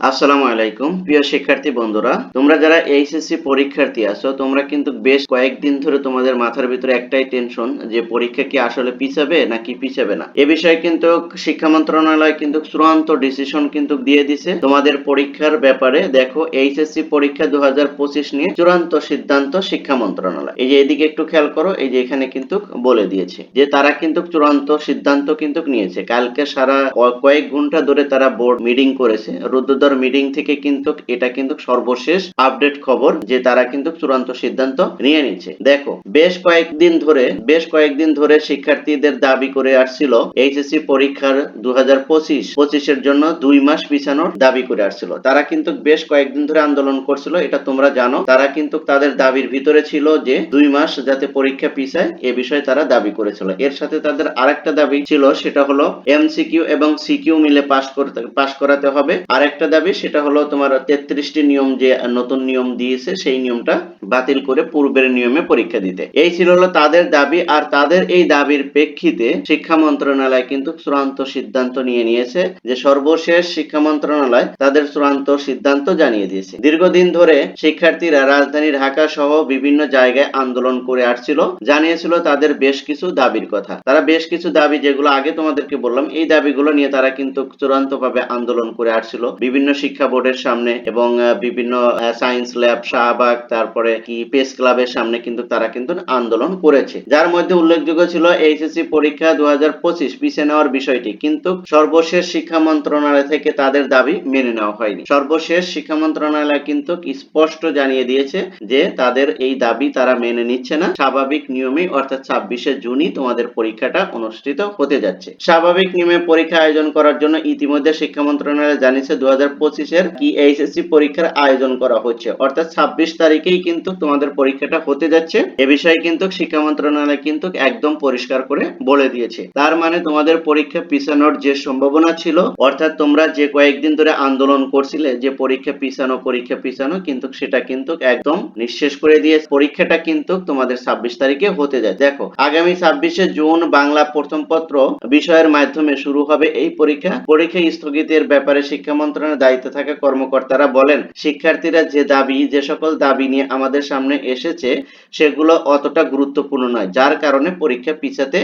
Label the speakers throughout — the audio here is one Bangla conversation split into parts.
Speaker 1: আসসালামু আলাইকুম। প্রিয় শিক্ষার্থী বন্ধুরা, তোমরা যারা এইচএসসি পরীক্ষার্থী আছো, তোমরা কিন্তু বেশ কয়েকদিন ধরে তোমাদের মাথার ভিতরে একটাই টেনশন যে পরীক্ষা কি আসলে পিছাবে নাকি পিছাবে না। এ বিষয়ে কিন্তু শিক্ষা মন্ত্রণালয় কিন্তু চূড়ান্ত ডিসিশন কিন্তু দিয়ে দিছে। তোমাদের পরীক্ষার ব্যাপারে দেখো, এইচএসসি পরীক্ষা দু হাজার পঁচিশ নিয়ে চূড়ান্ত সিদ্ধান্ত শিক্ষা মন্ত্রণালয়। এই যে এদিকে একটু খেয়াল করো, এই যে এখানে কিন্তু বলে দিয়েছে যে তারা কিন্তু চূড়ান্ত সিদ্ধান্ত কিন্তু নিয়েছে। কালকে সারা কয়েক ঘণ্টা ধরে তারা বোর্ড মিটিং করেছে। রুদ্রদ্বার মিটিং থেকে কিন্তু এটা কিন্তু সর্বশেষ আপডেট খবর যে তারা কিন্তু চূড়ান্ত সিদ্ধান্ত নিয়ে নিচ্ছে। দেখো, বেশ কয়েকদিন ধরে, বেশ কয়েকদিন ধরে শিক্ষার্থীদের দাবি করে আসছিল এইচএসসি পরীক্ষার দু হাজার পঁচিশ, পঁচিশের জন্য দুই মাস পিছানোর দাবি করে আসছিল। তারা কিন্তু বেশ কয়েকদিন ধরে আন্দোলন করছিল, এটা তোমরা জানো। তারা কিন্তু তাদের দাবির ভিতরে ছিল যে দুই মাস যাতে পরীক্ষা পিছায় এ বিষয়ে তারা দাবি করেছিল। এর সাথে তাদের আরেকটা দাবি ছিল, সেটা হলো এমসিকিউ এবং সিকিউ মিলে পাস করতে পাস করাতে হবে। আরেকটা দাবি সেটা হলো তোমার তেত্রিশটি নিয়ম যে নতুন নিয়ম দিয়েছে, সেই নিয়মটা বাতিল করে পূর্বের নিয়মে পরীক্ষা দিতে। এই ছিল হলো তাদের দাবি, আর তাদের এই দাবির প্রেক্ষিতে শিক্ষা মন্ত্রণালয় কিন্তু চূড়ান্ত সিদ্ধান্ত নিয়ে নিয়েছে যে সর্বশেষ শিক্ষা মন্ত্রণালয় তাদের চূড়ান্ত সিদ্ধান্ত জানিয়ে দিয়েছে। দীর্ঘদিন ধরে শিক্ষার্থীরা রাজধানী ঢাকা সহ বিভিন্ন জায়গায় আন্দোলন করে আসছিল, জানিয়েছিল তাদের বেশ কিছু দাবির কথা। তারা বেশ কিছু দাবি যেগুলো আগে তোমাদেরকে বললাম, এই দাবিগুলো নিয়ে তারা কিন্তু চূড়ান্ত ভাবে আন্দোলন করে আসছিল, বিভিন্ন শিক্ষা বোর্ডের সামনে এবং বিভিন্ন সায়েন্স ল্যাব শাহবাগ, তারপরে কি প্রেস ক্লাবের সামনে কিন্তু তারা কিন্তু আন্দোলন করেছে। যার মধ্যে উল্লেখযোগ্য ছিল এইচএসসি পরীক্ষা দু হাজার পঁচিশ, পিছিয়ে নেওয়ার বিষয়টি। কিন্তু সর্বশেষ শিক্ষা মন্ত্রণালয় থেকে তাদের দাবি মেনে নেওয়া হয়নি। সর্বশেষ শিক্ষা মন্ত্রণালয় কিন্তু স্পষ্ট জানিয়ে দিয়েছে যে তাদের এই দাবি তারা মেনে নিচ্ছে না। স্বাভাবিক নিয়মেই অর্থাৎ ছাব্বিশে জুনই তোমাদের পরীক্ষাটা অনুষ্ঠিত হতে যাচ্ছে। স্বাভাবিক নিয়মে পরীক্ষা আয়োজন করার জন্য ইতিমধ্যে শিক্ষা মন্ত্রণালয় জানিয়েছে দু হাজার পঁচিশের কি এইচএসসি পরীক্ষার আয়োজন করা হচ্ছে। অর্থাৎ ছাব্বিশ তারিখেই কিন্তু তোমাদের পরীক্ষাটা হতে যাচ্ছে। এ বিষয়ে কিন্তু শিক্ষা মন্ত্রণালয় কিন্তু একদম পরিষ্কার করে বলে দিয়েছে। তার মানে তোমাদের পরীক্ষা পিছানোর যে সম্ভাবনা ছিল, অর্থাৎ তোমরা যে কয়েকদিন ধরে আন্দোলন করছিলে, যে পরীক্ষা পিছানো পরীক্ষা পিছানো, কিন্তু সেটা কিন্তু একদম নিঃশেষ করে দিয়ে পরীক্ষাটা কিন্তু তোমাদের ছাব্বিশ তারিখে হতে যায়। দেখো, আগামী ছাব্বিশে জুন বাংলা প্রথম পত্র বিষয়ের মাধ্যমে শুরু হবে এই পরীক্ষা। পরীক্ষা স্থগিতের ব্যাপারে শিক্ষা মন্ত্রণালয়ের দায়িত্বে থাকা কর্মকর্তারা বলেন, শিক্ষার্থীরা যে দাবি, যে সকল দাবি নিয়ে আমাদের সামনে এসেছে, সেগুলো অতটা গুরুত্বপূর্ণ নয়, যার কারণে পরীক্ষা পিছাতে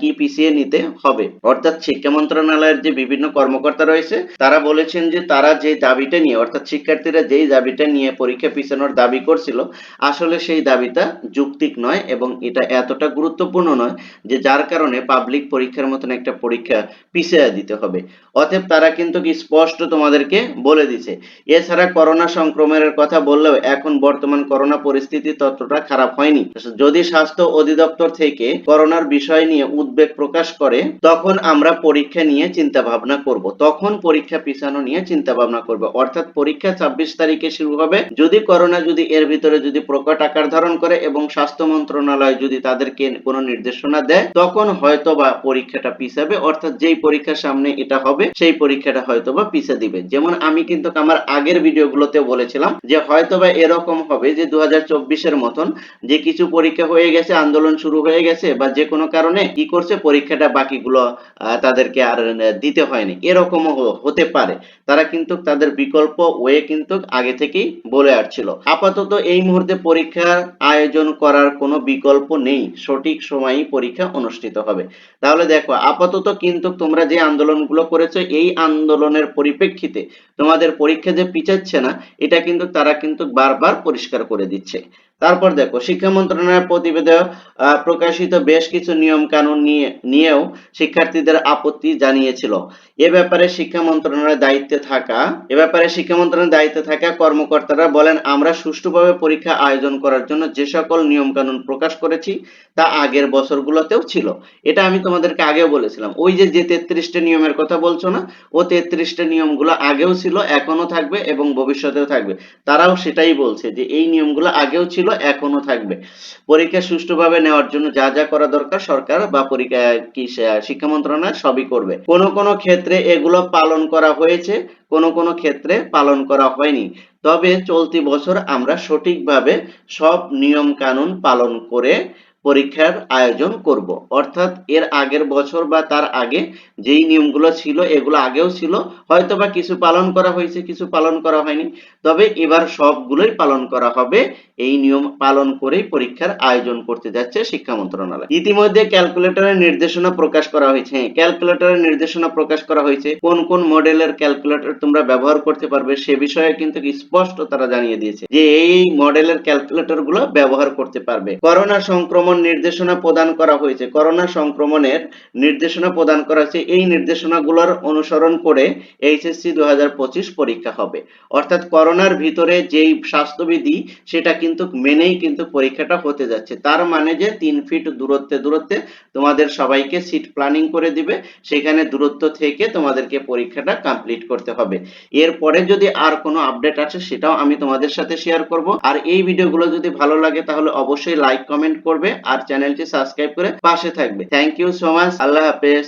Speaker 1: কি পিছিয়ে নিতে হবে। অর্থাৎ শিক্ষা মন্ত্রণালয়ের যে বিভিন্ন কর্মকর্তা রয়েছে, তারা বলেছেন যে তারা যে দাবিটা নিয়ে, অর্থাৎ শিক্ষার্থীরা যেই দাবিটা নিয়ে পরীক্ষা পিছানোর দাবি করছিল, আসলে সেই দাবিটা যুক্তিক নয় এবং এটা এতটা গুরুত্বপূর্ণ নয় যে যার কারণে পাবলিক পরীক্ষার মতন একটা পরীক্ষা পিছিয়ে দিতে হবে। অতএব তারা কিন্তু কি স্পষ্ট তোমাদেরকে বলে দিছে। এছাড়া করোনা সংক্রমণের কথা বললেও এখন বর্তমান করোনা পরিস্থিতি ততটা খারাপ হয়নি। যদি স্বাস্থ্য অধিদপ্তর থেকে করোনার বিষয় নিয়ে উদ্বেগ প্রকাশ করে, তখন আমরা পরীক্ষা নিয়ে চিন্তা ভাবনা করব। তখন পরীক্ষা পিছানো নিয়ে চিন্তা ভাবনা করব। অর্থাৎ পরীক্ষা ছাব্বিশ তারিখে শুরু হবে। যদি করোনা যদি এর ভিতরে যদি প্রকট আকার ধারণ করে এবং স্বাস্থ্য মন্ত্রণালয় যদি তাদেরকে কোনো নির্দেশনা দেয়, তখন হয়তো বা পরীক্ষাটা পিছাবে। অর্থাৎ যেই পরীক্ষার সামনে এটা হবে, সেই পরীক্ষাটা হয়তো বা পিছে দিবে। যেমন আমি কিন্তু আমার আগের ভিডিওগুলোতে বলেছিলাম যে হয়তো বা এরকম হবে যে দু হাজার মতন যে কিছু পরীক্ষা হয়ে গেছে, আন্দোলন শুরু হয়ে গেছে বা যে কোনো কারণে কি করছে, পরীক্ষাটা বাকিগুলো তাদেরকে আর দিতে হয়নি। এরকমও হতে পারে। তারা কিন্তু তাদের বিকল্প ওয়ে কিন্তু আগে থেকেই বলে আসছিল। আপাতত এই মুহূর্তে পরীক্ষার আয়োজন করার কোনো বিকল্প নেই। সঠিক সময়েই পরীক্ষা অনুষ্ঠিত হবে। তাহলে দেখো, আপাতত কিন্তু তোমরা যে আন্দোলনগুলো করেছ, এই আন্দোলনের পরিপ্রেক্ষিতে তোমাদের পরীক্ষা যে পিছাচ্ছে না এটা কিন্তু তারা কিন্তু বারবার পরিষ্কার করে দিচ্ছে। তারপর দেখো, শিক্ষা মন্ত্রণালয়ের প্রতিবেদন প্রকাশিত বেশ কিছু নিয়ম কানুন নিয়ে, নিয়েও শিক্ষার্থীদের আপত্তি জানিয়েছিল। এ ব্যাপারে শিক্ষা মন্ত্রণালয়ের দায়িত্বে থাকা, এ ব্যাপারে শিক্ষা মন্ত্রণালয়ের দায়িত্বে থাকা কর্মকর্তারা বলেন, আমরা সুষ্ঠুভাবে পরীক্ষা আয়োজন করার জন্য যে সকল নিয়ম কানুন প্রকাশ করেছি, তা আগের বছরগুলোতেও ছিল। এটা আমি তোমাদেরকে আগেও বলেছিলাম। ওই যে যে তেত্রিশটা নিয়মের কথা বলছো না, ও তেত্রিশটা নিয়মগুলো আগেও ছিল এখনও থাকবে এবং ভবিষ্যতেও থাকবে। তারাও সেটাই বলছে যে, এই নিয়মগুলো আগেও ছিল এখনও থাকবে। পরীক্ষা সুষ্ঠুভাবে নেওয়ার জন্য যা যা করা দরকার সরকার বা পরীক্ষা কি শিক্ষা মন্ত্রণালয় সবই করবে। কোন কোন ক্ষেত্রে এগুলো পালন করা হয়েছে, কোন কোন ক্ষেত্রে পালন করা হয়নি। তবে চলতি বছর আমরা সঠিকভাবে সব নিয়ম কানুন পালন করে পরীক্ষার আয়োজন করব। অর্থাৎ এর আগের বছর বা তার আগে যেই নিয়মগুলো ছিল, এগুলো আগেও ছিল। হয়তো বা কিছু পালন করা হয়েছে, কিছু পালন করা হয়নি। তবে এবার সবগুলোই পালন করা হবে। এই নিয়ম পালন করেই পরীক্ষার আয়োজন করতে যাচ্ছে শিক্ষা মন্ত্রণালয়। ইতিমধ্যে ক্যালকুলেটরের নির্দেশনা প্রকাশ করা হয়েছে। হ্যাঁ ক্যালকুলেটরের নির্দেশনা প্রকাশ করা হয়েছে। কোন কোন মডেলের ক্যালকুলেটর তোমরা ব্যবহার করতে পারবে সে বিষয়ে কিন্তু স্পষ্ট তারা জানিয়ে দিয়েছে যে এই মডেলের ক্যালকুলেটরগুলো ব্যবহার করতে পারবে। করোনা সংক্রমণ নির্দেশনা প্রদান করা হয়েছে, করোনা সংক্রমণের নির্দেশনা প্রদান করা হয়েছে, এই নির্দেশনাগুলোর অনুসরণ করে এইচএসসি দু হাজার পঁচিশ পরীক্ষা হবে। অর্থাৎ করোনার ভিতরে যেই স্বাস্থ্যবিধি, সেটা কিন্তু মেনেই কিন্তু পরীক্ষাটা হতে যাচ্ছে। তার মানে যে তিন ফিট দূরত্বে দূরত্বে তোমাদের সবাইকে সিট প্ল্যানিং করে দিবে, সেখানে দূরত্ব থেকে তোমাদেরকে পরীক্ষাটা কমপ্লিট করতে হবে। এরপরে যদি আর কোনো আপডেট আছে, সেটাও আমি তোমাদের সাথে শেয়ার করব। আর এই ভিডিওগুলো যদি ভালো লাগে, তাহলে অবশ্যই লাইক, কমেন্ট করবে। আর চ্যানেলটি সাবস্ক্রাইব করে পাশে থাকবে। থ্যাংক ইউ সো মাচ আল্লাহ হাফেজ।